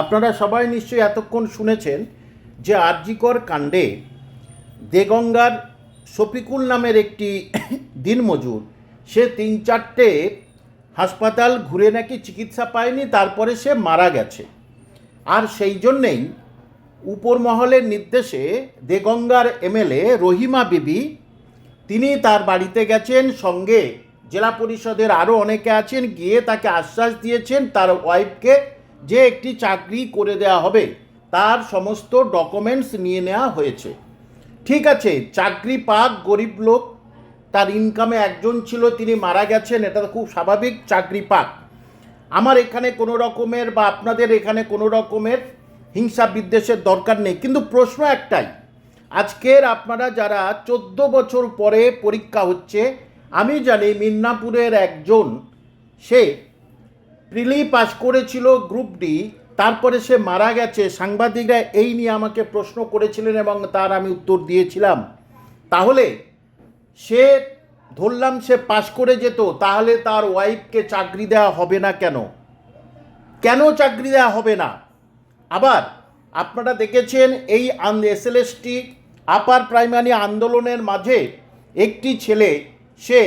আপনারা সবাই নিশ্চয়ই এতক্ষণ শুনেছেন যে আরজিকর কাণ্ডে দেগঙ্গার শফিকুল নামের একটি দিনমজুর সে তিন চারটে হাসপাতাল ঘুরে নাকি চিকিৎসা পায়নি, তারপরে সে মারা গেছে। আর সেই জন্যেই উপর মহলের নির্দেশে দেগঙ্গার এমএলএ রহিমা বিবি, তিনি তার বাড়িতে গেছেন, সঙ্গে জেলা পরিষদের আরও অনেকে আছেন, গিয়ে তাকে আশ্বাস দিয়েছেন, তার ওয়াইফকে যে একটি চাকরি করে দেওয়া হবে, তার সমস্ত ডকুমেন্টস নিয়ে নেওয়া হয়েছে। ঠিক আছে, চাকরি পাক, গরিব লোক, তার ইনকামে একজন ছিল, তিনি মারা গেছেন, এটা খুব স্বাভাবিক, চাকরি পাক। আমার এখানে কোনো রকমের বা আপনাদের এখানে কোনো রকমের হিংসা বিদ্বেষের দরকার নেই। কিন্তু প্রশ্ন একটাই, আজকের আপনারা যারা চোদ্দ বছর পরে পরীক্ষা হচ্ছে, আমি জানি মিদনাপুরের একজন, সে প্রিলি পাস করেছিল গ্রুপ ডি তারপরে সে মারা গেছে। সাংবাদিকরা এই নিয়ে আমাকে প্রশ্ন করেছিলেন এবং তার আমি উত্তর দিয়েছিলাম। তাহলে সে ধরলাম সে পাশ করে যেত, তাহলে তার ওয়াইফকে চাকরি দেওয়া হবে না কেন? কেন চাকরি দেওয়া হবে না? আবার আপনারা দেখেছেন এই এসএলএসটি আপার প্রাইমারি আন্দোলনের মাঝে একটি ছেলে, সে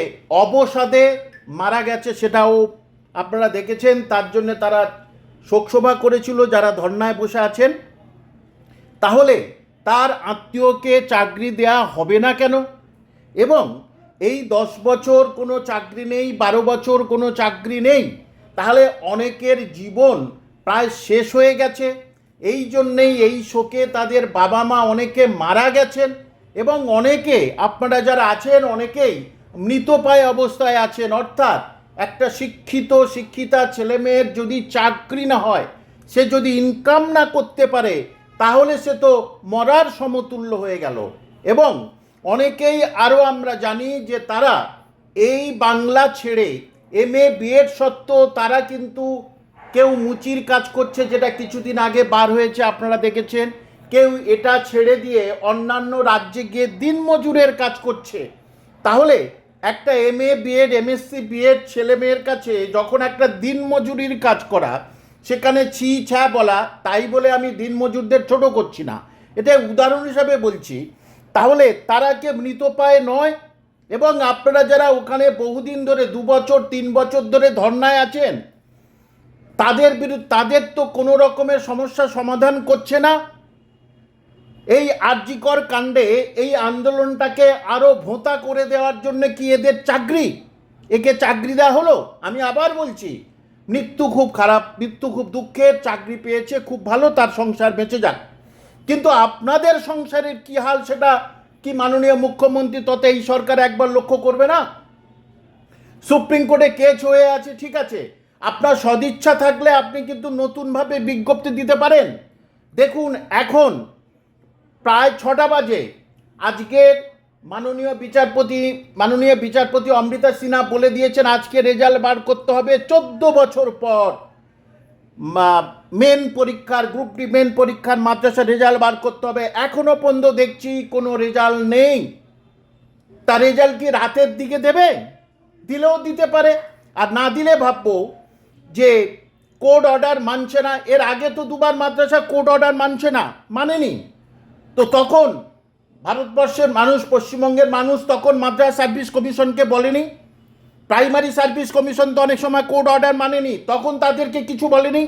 অবসাদে মারা গেছে, সেটাও আপনারা দেখেছেন, তার জন্য তারা শোকসভা করেছিল যারা ধর্নায় বসে আছেন। তাহলে তার আত্মীয়কে চাকরি দেয়া হবে না কেন? এবং এই দশ বছর কোনো চাকরি নেই, বারো বছর কোনো চাকরি নেই, তাহলে অনেকের জীবন প্রায় শেষ হয়ে গেছে। এই জন্যেই এই শোকে তাদের বাবা মা অনেকে মারা গেছেন এবং অনেকে, আপনারা যারা আছেন, অনেকেই মৃতপায় অবস্থায় আছেন। অর্থাৎ একটা শিক্ষিত, শিক্ষিতা ছেলেমেয়ের যদি চাকরি না হয়, সে যদি ইনকাম না করতে পারে, তাহলে সে তো মরার সমতুল্য হয়ে গেল। এবং অনেকেই আরও আমরা জানি যে তারা এই বাংলা ছেড়ে এম এ বিএড সত্ত্বেও তারা কিন্তু কেউ মুচির কাজ করছে যেটা কিছুদিন আগে বার হয়েছে, আপনারা দেখেছেন। কেউ এটা ছেড়ে দিয়ে অন্যান্য রাজ্যে গিয়ে দিনমজুরের কাজ করছে। তাহলে একটা M A BEd M MSc BEd ছেলে মেয়ের কাছে যখন একটা দিনমজুরির কাজ করা, সেখানে ছি ছ্যা বলা, তাই বলে আমি দিনমজুরদের ছোট করছি না। এটা উদাহরণ হিসাবে বলছি, তাহলে তারা কে মৃতপায় নয়? এবং আপনারা যারা ওখানে বহুদিন ধরে, দু বছর, তিন বছর ধরে ধর্নায় আছেন, তাদের বিরুদ্ধে, তাদের তো কোনো রকমের সমস্যা সমাধান করছে না। এই আর্যিকর কাণ্ডে এই আন্দোলনটাকে আরও ভোঁতা করে দেওয়ার জন্য কি এদের চাকরি? একে চাকরি দেওয়া হলো? আমি আবার বলছি, মৃত্যু খুব খারাপ, মৃত্যু খুব দুঃখের, চাকরি পেয়েছে, খুব ভালো, তার সংসার বেঁচে যাক। কিন্তু আপনাদের সংসারের কি হাল সেটা কি মাননীয় মুখ্যমন্ত্রী তথা এই সরকার একবার লক্ষ্য করবে না? সুপ্রিম কোর্টে কেস হয়ে আছে, ঠিক আছে। আপনার সদিচ্ছা থাকলে আপনি কিন্তু নতুনভাবে বিজ্ঞপ্তি দিতে পারেন। দেখুন, এখন প্রায় ছটা বাজে। আজকের মাননীয় বিচারপতি মাননীয় বিচারপতি অমৃতা সিনহা বলে দিয়েছেন, আজকে রেজাল্ট বার করতে হবে চোদ্দ বছর পর। মেন পরীক্ষার গ্রুপ ডি মেন পরীক্ষার মাদ্রাসা রেজাল্ট বার করতে হবে। এখনও পর্যন্ত দেখছি কোনো রেজাল্ট নেই। তার রেজাল্ট কি রাতের দিকে দেবে? দিলেও দিতে পারে। আর না দিলে ভাববো যে কোর্ট অর্ডার মানছে না। এর আগে তো দুবার মাদ্রাসা কোর্ট অর্ডার মানছে না। মানেনি। তো তখন ভারতবর্ষের মানুষ, পশ্চিমবঙ্গের মানুষ তখন মাদ্রাস সার্ভিস কমিশনকে বলেনি। প্রাইমারি সার্ভিস কমিশন তো অনেক সময় কোর্ট অর্ডার মানেনি। তখন তাদেরকে কিছু বলেনি।